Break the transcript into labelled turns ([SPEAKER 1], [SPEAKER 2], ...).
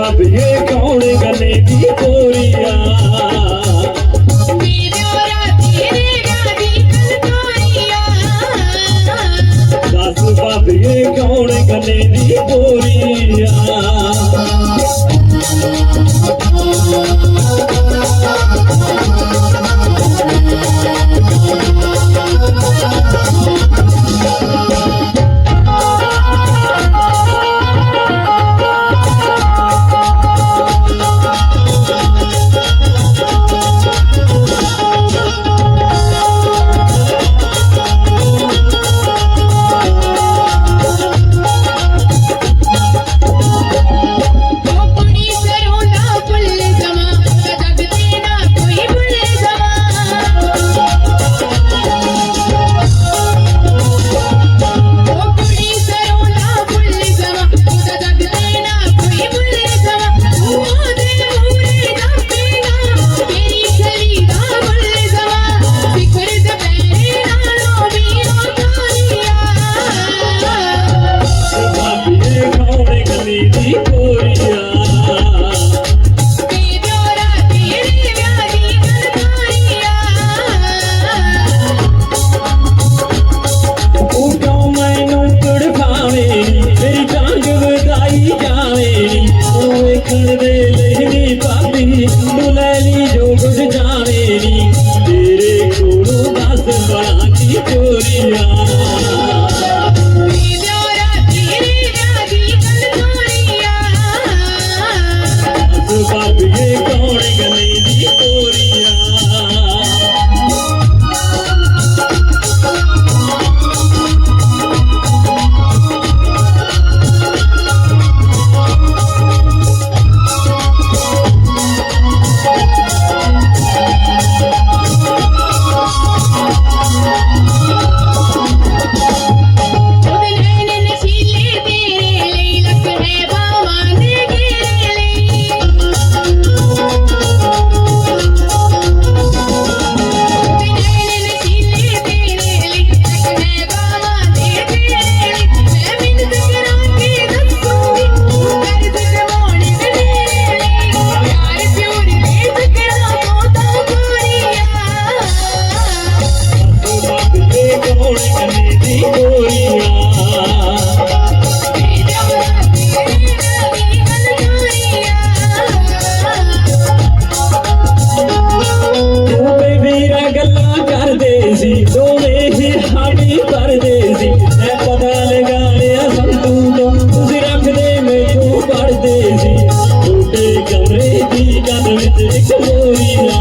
[SPEAKER 1] ਲੱਭੀਏ ਕੌਣ ਗਲੇ ਦੀ ਗੋਰੀਆ ਗੋਰੀਆ রে